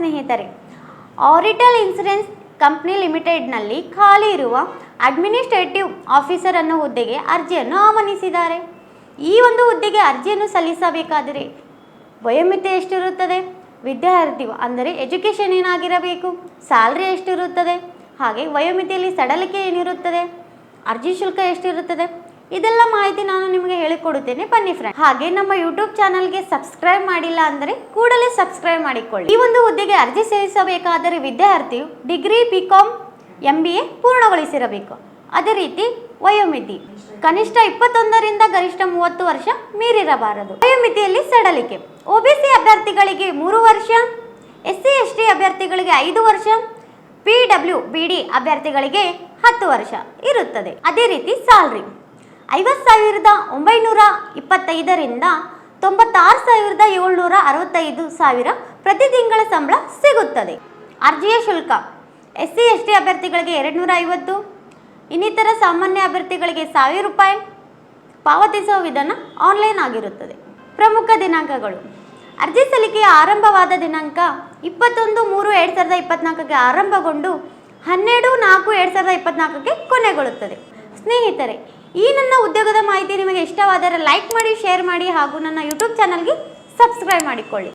ಸ್ನೇಹಿತರೆ ಆರಿಟಲ್ insurance company ಲಿಮಿಟೆಡ್ನಲ್ಲಿ ಖಾಲಿ ಇರುವ ಅಡ್ಮಿನಿಸ್ಟ್ರೇಟಿವ್ ಆಫೀಸರ್ ಅನ್ನೋ ಹುದ್ದೆಗೆ ಅರ್ಜಿಯನ್ನು ಆಹ್ವಾನಿಸಿದ್ದಾರೆ. ಈ ಒಂದು ಹುದ್ದೆಗೆ ಅರ್ಜಿಯನ್ನು ಸಲ್ಲಿಸಬೇಕಾದರೆ ವಯೋಮಿತಿ ಎಷ್ಟಿರುತ್ತದೆ? ವಿದ್ಯಾರ್ಥಿಯು ಅಂದರೆ ಎಜುಕೇಷನ್ ಏನಾಗಿರಬೇಕು? ಸ್ಯಾಲ್ರಿ ಎಷ್ಟಿರುತ್ತದೆ? ಹಾಗೆ ವಯೋಮಿತಿಯಲ್ಲಿ ಸಡಲಿಕೆ ಏನಿರುತ್ತದೆ? ಅರ್ಜಿ ಶುಲ್ಕ ಎಷ್ಟಿರುತ್ತದೆ? ಇದೆಲ್ಲ ಮಾಹಿತಿ ನಾನು ನಿಮಗೆ ಹೇಳಿಕೊಡುತ್ತೇನೆ. ಬನ್ನಿ ಫ್ರೆಂಡ್ ಹಾಗೆ ನಮ್ಮ ಯೂಟ್ಯೂಬ್ ಚಾನಲ್ಗೆ ಸಬ್ಸ್ಕ್ರೈಬ್ ಮಾಡಿಲ್ಲ ಅಂದರೆ ಕೂಡಲೇ ಸಬ್ಸ್ಕ್ರೈಬ್ ಮಾಡಿಕೊಳ್ಳಿ. ಈ ಒಂದು ಹುದ್ದೆಗೆ ಅರ್ಜಿ ಸಲ್ಲಿಸಬೇಕಾದರೆ ವಿದ್ಯಾರ್ಥಿಯು degree B com M B A ಪೂರ್ಣಗೊಳಿಸಿರಬೇಕು. ಅದೇ ರೀತಿ ವಯೋಮಿತಿ. ಕನಿಷ್ಠ ಇಪ್ಪತ್ತೊಂದರಿಂದ ಗರಿಷ್ಠ ಮೂವತ್ತು ವರ್ಷ ಮೀರಿರಬಾರದು. ವಯೋಮಿತಿಯಲ್ಲಿ ಸಡಲಿಕೆ. ಒಬಿಸಿ ಅಭ್ಯರ್ಥಿಗಳಿಗೆ ಮೂರು ವರ್ಷ ಎಸ್ ಸಿ ಎಸ್ ಟಿ ಅಭ್ಯರ್ಥಿಗಳಿಗೆ ಐದು ವರ್ಷ ಪಿ ಡಬ್ಲ್ಯೂ ಬಿ ಡಿ ಅಭ್ಯರ್ಥಿಗಳಿಗೆ ಹತ್ತು ವರ್ಷ ಇರುತ್ತದೆ. ಅದೇ ರೀತಿ ಸ್ಯಾಲ್ರಿ ಐವತ್ತು ಸಾವಿರದ ಒಂಬೈನೂರ ಇಪ್ಪತ್ತೈದರಿಂದ ತೊಂಬತ್ತಾರು ಸಾವಿರದ ಏಳ್ನೂರ ಅರವತ್ತೈದು ಸಾವಿರ ಪ್ರತಿ ತಿಂಗಳ ಸಂಬಳ ಸಿಗುತ್ತದೆ. ಅರ್ಜಿಯ ಶುಲ್ಕ ಎಸ್ ಸಿ ಎಸ್ ಟಿ ಅಭ್ಯರ್ಥಿಗಳಿಗೆ ಎರಡುನೂರ ಐವತ್ತು, ಇನ್ನಿತರ ಸಾಮಾನ್ಯ ಅಭ್ಯರ್ಥಿಗಳಿಗೆ ಸಾವಿರ ರೂಪಾಯಿ ಪಾವತಿಸುವ ವಿಧಾನ ಆನ್ಲೈನ್ ಆಗಿರುತ್ತದೆ. ಪ್ರಮುಖ ದಿನಾಂಕಗಳು, ಅರ್ಜಿ ಸಲ್ಲಿಕೆಯ ಆರಂಭವಾದ ದಿನಾಂಕ ಇಪ್ಪತ್ತೊಂದು ಮೂರು ಎರಡು ಸಾವಿರದ ಇಪ್ಪತ್ನಾಲ್ಕಕ್ಕೆ ಆರಂಭಗೊಂಡು ಹನ್ನೆರಡು ನಾಲ್ಕು ಎರಡು ಸಾವಿರದ ಇಪ್ಪತ್ನಾಲ್ಕಕ್ಕೆ ಕೊನೆಗೊಳ್ಳುತ್ತದೆ. ಸ್ನೇಹಿತರೆ ಈ ನನ್ನ ಉದ್ಯೋಗದ ಮಾಹಿತಿ ನಿಮಗೆ ಇಷ್ಟವಾದರೆ ಲೈಕ್ ಮಾಡಿ, ಶೇರ್ ಮಾಡಿ ಹಾಗೂ ನನ್ನ ಯೂಟ್ಯೂಬ್ ಚಾನಲ್ಗೆ ಸಬ್ಸ್ಕ್ರೈಬ್ ಮಾಡಿಕೊಳ್ಳಿ.